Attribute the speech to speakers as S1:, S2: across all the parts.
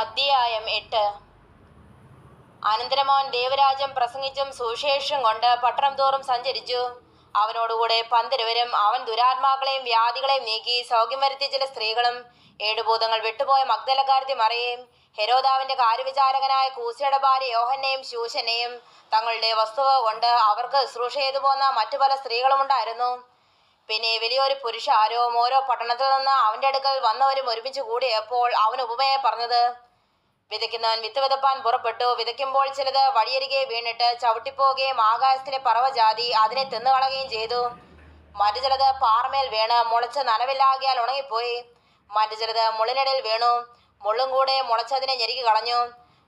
S1: അധ്യായം എട്ട്. അനന്തരമോൻ ദേവരാജം പ്രസംഗിച്ചും സുവിശേഷം കൊണ്ട് പട്ടണം തോറും സഞ്ചരിച്ചു. അവനോടുകൂടെ പന്തിരുവരും അവൻ ദുരാത്മാക്കളെയും വ്യാധികളെയും നീക്കി സൗഖ്യം വരുത്തിയ ചില സ്ത്രീകളും ഏഴുഭൂതങ്ങൾ വിട്ടുപോയ മഗ്ദലക്കാരത്തി മറിയും ഹെരോദാവിന്റെ കാര്യവിചാരകനായ കൂസിയുടെ ഭാര്യ യോഹന്നെയും ശൂശനെയും തങ്ങളുടെ വസ്തുവ കൊണ്ട് അവർക്ക് ശുശ്രൂഷ ചെയ്തു പോന്ന മറ്റു പല സ്ത്രീകളും ഉണ്ടായിരുന്നു പിന്നെ വലിയൊരു ആരോ ഓരോ പട്ടണത്തിൽ നിന്ന് അവന്റെ അടുക്കൽ വന്നവരും ഒരുമിച്ച് കൂടിയപ്പോൾ അവൻ ഉപമയെ പറഞ്ഞത് വിതയ്ക്കുന്നവൻ വിത്ത് വിതപ്പാൻ പുറപ്പെട്ടു. വിതയ്ക്കുമ്പോൾ ചിലത് വഴിയരികെ വീണിട്ട് ചവിട്ടിപ്പോവുകയും ആകാശത്തിലെ പറവജാതി അതിനെ തിന്നുകളയുകയും ചെയ്തു. മറ്റു ചിലത് പാറമേൽ വീണ് മുളച്ച് നനവില്ലാകിയാൽ ഉണങ്ങിപ്പോയി. മറ്റു ചിലത് മുള്ളിനിടയിൽ വീണു മുള്ളും കൂടെ മുളച്ചതിനെ ഞെരുക്കി കളഞ്ഞു.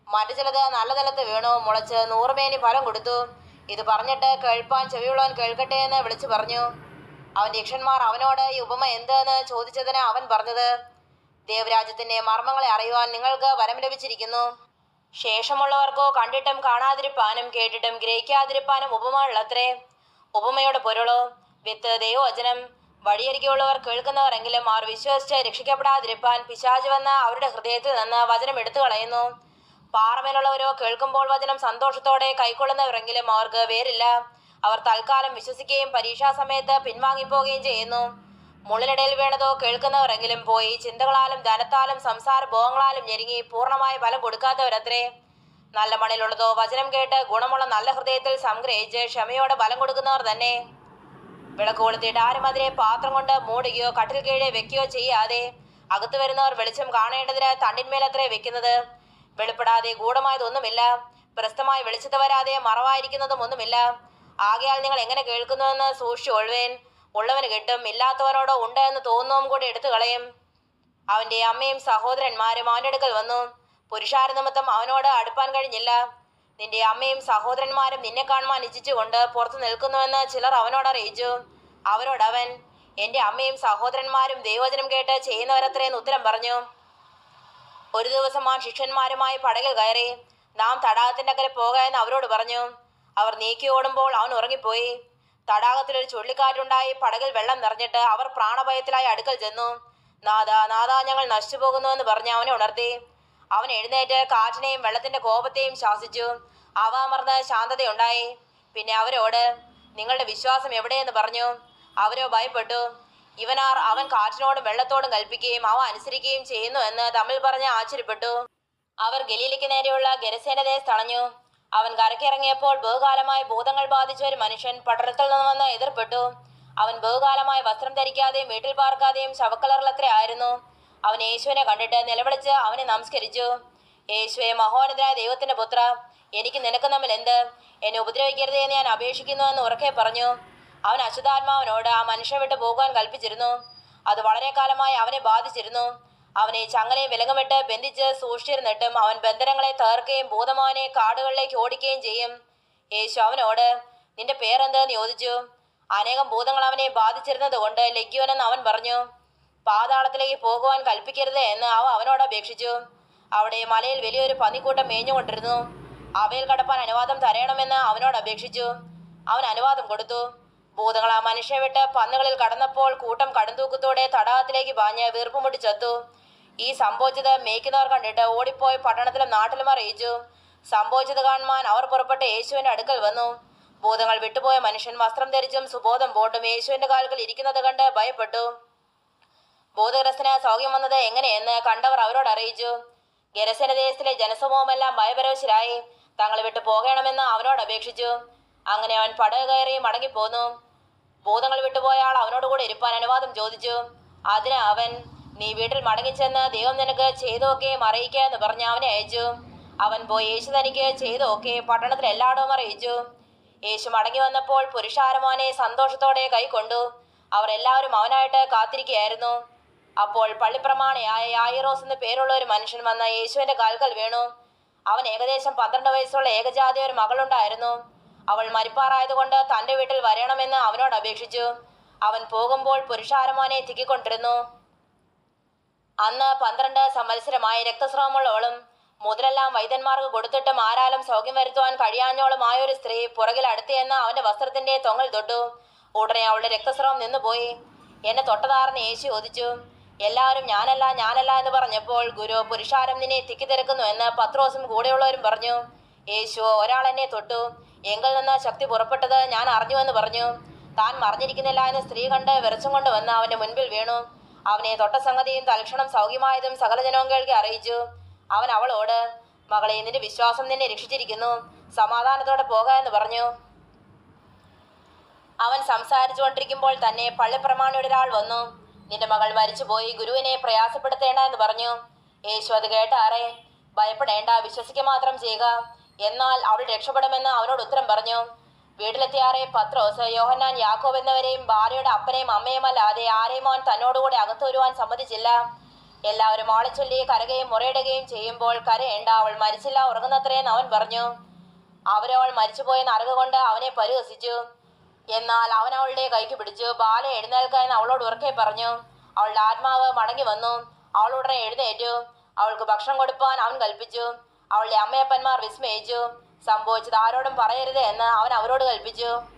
S1: മറ്റു ചിലത് നല്ല നിലത്ത് വീണു മുളച്ച് നൂറുമേനി ഫലം കൊടുത്തു. ഇത് പറഞ്ഞിട്ട് കേൾപ്പാൻ ചെവിയുള്ളവൻ കേൾക്കട്ടെ എന്ന് വിളിച്ചു പറഞ്ഞു. അവൻ യക്ഷന്മാർ അവനോട് ഈ ഉപമ എന്തെന്ന് ചോദിച്ചതിന് അവൻ പറഞ്ഞത് ദേവരാജ്യത്തിന്റെ മർമ്മങ്ങളെ അറിയുവാൻ നിങ്ങൾക്ക് വരം ലഭിച്ചിരിക്കുന്നു. ശേഷമുള്ളവർക്കോ കണ്ടിട്ടും കാണാതിരിപ്പാനും കേട്ടിട്ടും ഗ്രഹിക്കാതിരിപ്പാനും ഉപമ ഉള്ളത്രേ ഉപമയുടെ പൊരുളോ? വിത്ത് ദൈവവചനം വഴിയരികെയുള്ളവർ കേൾക്കുന്നവരെങ്കിലും അവർ വിശ്വസിച്ച് രക്ഷിക്കപ്പെടാതിരിപ്പാൻ പിശാജ് വന്ന അവരുടെ ഹൃദയത്തിൽ നിന്ന് വചനം എടുത്തു കളയുന്നു. പാറമേലുള്ളവരോ കേൾക്കുമ്പോൾ വചനം സന്തോഷത്തോടെ കൈക്കൊള്ളുന്നവരെങ്കിലും അവർക്ക് വേരില്ല. അവർ തൽക്കാലം വിശ്വസിക്കുകയും പരീക്ഷാ സമയത്ത് പിൻവാങ്ങിപ്പോവുകയും ചെയ്യുന്നു. മുള്ളിനിടയിൽ വീണതോ കേൾക്കുന്നവരെങ്കിലും പോയി ചിന്തകളാലും ധനത്താലും സംസാര ഭോഗങ്ങളാലും ഞെരുങ്ങി പൂർണമായ ഫലം കൊടുക്കാത്തവരത്രേ. നല്ല മണിലുള്ളതോ വചനം കേട്ട് ഗുണമുള്ള നല്ല ഹൃദയത്തിൽ സംഗ്രഹിച്ച് ക്ഷമയോടെ ഫലം കൊടുക്കുന്നവർ തന്നെ. വിളക്ക് കൊളുത്തിയിട്ട് ആരും അതിനെ പാത്രം കൊണ്ട് മൂടുകയോ കട്ടിൽ കീഴെ വെക്കുകയോ ചെയ്യാതെ അകത്തു വരുന്നവർ വെളിച്ചം കാണേണ്ടതിന് തണ്ടിന്മേലത്രേ വെക്കുന്നത്. വെളിപ്പെടാതെ ഗൂഢമായതൊന്നുമില്ല. പ്രസ്തമായി വെളിച്ചത്ത് വരാതെ മറവായിരിക്കുന്നതും ഒന്നുമില്ല ആകയാൽ നിങ്ങൾ എങ്ങനെ കേൾക്കുന്നുവെന്ന് സൂക്ഷിച്ചു ഒഴുവേൻ ഉള്ളവന് കിട്ടും. ഇല്ലാത്തവനോടോ ഉണ്ട് എന്ന് തോന്നുന്നതും കൂടി എടുത്തു കളയും. അവന്റെ അമ്മയും സഹോദരന്മാരും അവന്റെ അടുക്കൽ വന്നു. പുരുഷാര നിമിത്തം അവനോട് അടുപ്പാൻ കഴിഞ്ഞില്ല. നിന്റെ അമ്മയും സഹോദരന്മാരും നിന്നെ കാണുവാൻ ഇച്ഛിച്ചുകൊണ്ട് പുറത്തു നിൽക്കുന്നുവെന്ന് ചിലർ അവനോട് അറിയിച്ചു. അവരോട് അവൻ എന്റെ അമ്മയും സഹോദരന്മാരും ദൈവചനം കേട്ട് ചെയ്യുന്നവരത്രയെന്ന് ഉത്തരം പറഞ്ഞു. ഒരു ദിവസം ആ ശിഷ്യന്മാരുമായി പടകിൽ കയറി നാം തടാകത്തിന്റെ അക്കരെ പോകാമെന്ന് അവരോട് പറഞ്ഞു. അവർ നീക്കി ഓടുമ്പോൾ അവൻ ഉറങ്ങിപ്പോയി. തടാകത്തിൽ ഒരു ചുഴലിക്കാറ്റുണ്ടായി. പടകിൽ വെള്ളം നിറഞ്ഞിട്ട് അവർ പ്രാണഭയത്തിലായി അടുക്കൽ ചെന്നു. നാദ നാദ ഞങ്ങൾ നശിച്ചു പോകുന്നുവെന്ന് പറഞ്ഞ് അവനെ ഉണർത്തി. അവൻ എഴുന്നേറ്റ് കാറ്റിനെയും വെള്ളത്തിന്റെ കോപത്തെയും ശാസിച്ചു. അവ അമർന്ന് ശാന്തതയുണ്ടായി. പിന്നെ അവരോട് നിങ്ങളുടെ വിശ്വാസം എവിടെയെന്ന് പറഞ്ഞു. അവരോ ഭയപ്പെട്ടു. ഇവനാർ അവൻ കാറ്റിനോടും വെള്ളത്തോടും കൽപ്പിക്കുകയും അവ അനുസരിക്കുകയും ചെയ്യുന്നു എന്ന് തമ്മിൽ പറഞ്ഞ് ആശ്ചര്യപ്പെട്ടു. അവർ ഗലീലയ്ക്ക് നേരെയുള്ള ഗരസേനതയെ തളഞ്ഞു അവൻ കരക്കിറങ്ങിയപ്പോൾ ബഹുകാലമായി ഭൂതങ്ങൾ ബാധിച്ച ഒരു മനുഷ്യൻ പട്ടണത്തിൽ നിന്ന് വന്ന് എതിർപ്പെട്ടു. അവൻ ബഹുകാലമായി വസ്ത്രം ധരിക്കാതെയും വീട്ടിൽ പാർക്കാതെയും ശവക്കലറിലത്രേ ആയിരുന്നു. അവൻ യേശുവിനെ കണ്ടിട്ട് നിലവിളിച്ച് അവനെ നമസ്കരിച്ചു. യേശുവെ മഹോന്നതരായ ദൈവത്തിന്റെ പുത്ര എനിക്ക് നിനക്ക് തമ്മിൽ എന്ത്? എന്നെ ഉപദ്രവിക്കരുത് എന്ന് ഞാൻ അപേക്ഷിക്കുന്നു എന്ന് ഉറക്കെ പറഞ്ഞു. അവൻ അശുദ്ധാത്മാവിനോട് ആ മനുഷ്യൻ വിട്ടു പോകാൻ കൽപ്പിച്ചിരുന്നു. അത് വളരെ കാലമായി അവനെ ബാധിച്ചിരുന്നു. അവനെ ചങ്ങലെ വിലങ്ങുമിട്ട് ബന്ധിച്ച് സൂക്ഷിച്ചിരുന്നിട്ടും അവൻ ബന്ധനങ്ങളെ തകർക്കുകയും ഭൂതമോനെ കാടുകളിലേക്ക് ഓടിക്കുകയും ചെയ്യും. യേശു അവനോട് നിന്റെ പേരെന്തെന്ന് ചോദിച്ചു? അനേകം ഭൂതങ്ങൾ അവനെ ബാധിച്ചിരുന്നത് കൊണ്ട് ലഗ്യോനെന്ന് അവൻ പറഞ്ഞു. പാതാളത്തിലേക്ക് പോകുവാൻ കൽപ്പിക്കരുത് എന്ന് അവ അവനോട് അപേക്ഷിച്ചു. അവിടെ മലയിൽ വലിയൊരു പന്നിക്കൂട്ടം മേഞ്ഞുകൊണ്ടിരുന്നു. അവയിൽ കടപ്പാൻ അനുവാദം തരയണമെന്ന് അവനോട് അപേക്ഷിച്ചു. അവൻ അനുവാദം കൊടുത്തു. ഭൂതങ്ങൾ ആ മനുഷ്യ വിട്ട് പന്നുകളിൽ കടന്നപ്പോൾ കൂട്ടം കടുംതൂക്കത്തോടെ തടാകത്തിലേക്ക് പാഞ്ഞ് വീർപ്പുമുട്ടി ചത്തു. ഈ സംഭവിച്ചത് മേയ്ക്കുന്നവർ കണ്ടിട്ട് ഓടിപ്പോയി പട്ടണത്തിലും നാട്ടിലും അറിയിച്ചു. സംഭവിച്ചത് കാണുവാൻ അവർ പുറപ്പെട്ട് യേശുവിന്റെ അടുക്കൽ വന്നു. ഭൂതങ്ങൾ വിട്ടുപോയ മനുഷ്യൻ വസ്ത്രം ധരിച്ചും സുബോധം പോട്ടും യേശുവിന്റെ കാലുകൾ ഇരിക്കുന്നത് കണ്ട് ഭയപ്പെട്ടു. ബോധഗ്രസ്തന് സൗഖ്യം വന്നത് എങ്ങനെയെന്ന് കണ്ടവർ അവരോട് അറിയിച്ചു. ഗരസന ദേശത്തിലെ ജനസമൂഹമെല്ലാം ഭയപരവശരായി. തങ്ങൾ വിട്ടു പോകണമെന്ന് അവനോട് അപേക്ഷിച്ചു. അങ്ങനെ അവൻ പടക കയറി മടങ്ങിപ്പോന്നു. ഭൂതങ്ങൾ വിട്ടുപോയ ആൾ അവനോട് കൂടെ ഇരുപ്പാൻ അനുവാദം ചോദിച്ചു. അതിന് അവൻ നീ വീട്ടിൽ മടങ്ങിച്ചെന്ന് ദൈവം നിനക്ക് ചെയ്തൊക്കെയും അറിയിക്കുക എന്ന് പറഞ്ഞ് അവനെ അയച്ചു. അവൻ പോയി യേശു തനിക്ക് ചെയ്തൊക്കെ പട്ടണത്തിൽ എല്ലായിടവും അറിയിച്ചു. യേശു മടങ്ങി വന്നപ്പോൾ പുരുഷാരമോനെ സന്തോഷത്തോടെ കൈക്കൊണ്ടു. അവർ എല്ലാവരും അവനായിട്ട് കാത്തിരിക്കുകയായിരുന്നു. അപ്പോൾ പള്ളിപ്രമാണിയായ യായിറോസ് എന്ന പേരുള്ള ഒരു മനുഷ്യൻ വന്ന യേശുവിന്റെ കാൽക്കൽ വീണു. അവൻ ഏകദേശം പന്ത്രണ്ട് വയസ്സുള്ള ഏകജാതി ഒരു മകളുണ്ടായിരുന്നു. അവൾ മരിപ്പാറായതുകൊണ്ട് തന്റെ വീട്ടിൽ വരണമെന്ന് അവനോട് അപേക്ഷിച്ചു. അവൻ പോകുമ്പോൾ പുരുഷാരമോനെ തിക്കിക്കൊണ്ടിരുന്നു. അന്ന് പന്ത്രണ്ട് സംവത്സരമായി രക്തസ്രാവമുള്ളവളും മുതലെല്ലാം വൈദ്യന്മാർക്ക് കൊടുത്തിട്ടും ആരാലും സൗഖ്യം വരുത്തുവാൻ കഴിയാഞ്ഞോളുമായ ഒരു സ്ത്രീ പുറകിൽ അടുത്തിയെന്ന് അവന്റെ വസ്ത്രത്തിന്റെ തൊങ്ങൽ തൊട്ടു. ഉടനെ അവളുടെ രക്തസ്രവം നിന്നുപോയി. എന്നെ തൊട്ടതാർന്ന് യേശു ചോദിച്ചു എല്ലാവരും ഞാനല്ല ഞാനല്ല എന്ന് പറഞ്ഞപ്പോൾ ഗുരു പുരുഷാരം നിന്നെ തിക്കിത്തിരക്കുന്നു എന്ന് പത്രോസും കൂടെയുള്ളവരും പറഞ്ഞു. യേശു ഒരാൾ എന്നെ തൊട്ടു. എങ്കിൽ നിന്ന് ശക്തി പുറപ്പെട്ടത് ഞാൻ അറിഞ്ഞുവെന്ന് പറഞ്ഞു. താൻ മറിഞ്ഞിരിക്കുന്നില്ല എന്ന് സ്ത്രീ കണ്ട് വിറച്ചും കൊണ്ട് വന്ന് അവന്റെ മുൻപിൽ വീണു. അവനെ തൊട്ട സംഗതിയും തൽക്ഷണം സൗഖ്യമായതും സകല ജനവും കേൾക്കി അറിയിച്ചു. അവൻ അവളോട് മകളെ നിന്റെ വിശ്വാസം നിന്നെ രക്ഷിച്ചിരിക്കുന്നു. സമാധാനത്തോടെ പോക എന്ന് പറഞ്ഞു. അവൻ സംസാരിച്ചുകൊണ്ടിരിക്കുമ്പോൾ തന്നെ പള്ളിപ്രമാണിയുടെ ഒരാൾ വന്നു. നിന്റെ മകൾ മരിച്ചുപോയി. ഗുരുവിനെ പ്രയാസപ്പെടുത്തേണ്ട എന്ന് പറഞ്ഞു. യേശു അത് കേട്ടാറേ ഭയപ്പെടേണ്ട. വിശ്വസിക്കുക മാത്രം ചെയ്യുക. എന്നാൽ അവൾ രക്ഷപ്പെടുമെന്ന് അവനോട് ഉത്തരം പറഞ്ഞു. വീട്ടിലെത്തിയാറെ പത്രോസ് യോഹന്നാൻ യാക്കോബ് എന്നിവരെയും ഭാര്യയുടെ അപ്പനെയും അമ്മയും അല്ലാതെ ആരെയും അവൻ തന്നോടുകൂടെ അകത്തു വരുവാൻ സമ്മതിച്ചില്ല. എല്ലാവരും ആളിച്ചൊല്ലി കരകയും മുറയിടുകയും ചെയ്യുമ്പോൾ കരയേണ്ട അവൾ മരിച്ചില്ല ഉറങ്ങുന്നത്രയെന്ന് അവൻ പറഞ്ഞു. അവരവൾ മരിച്ചുപോയെന്ന് അറിവുകൊണ്ട് അവനെ പരിഹസിച്ചു. എന്നാൽ അവൻ അവളുടെ കൈക്ക് പിടിച്ചു. ബാല എഴുന്നേൽക്കാൻ അവളോട് ഉറക്കെ പറഞ്ഞു. അവളുടെ ആത്മാവ് മടങ്ങി വന്നു. അവളുടനെ എഴുന്നേറ്റു. അവൾക്ക് ഭക്ഷണം കൊടുപ്പാൻ അവൻ കൽപ്പിച്ചു. അവളുടെ അമ്മയപ്പന്മാർ വിസ്മയിച്ചു. സംഭവിച്ചത്. ആരോടും പറയരുത് എന്ന് അവൻ അവരോട് കൽപ്പിച്ചു.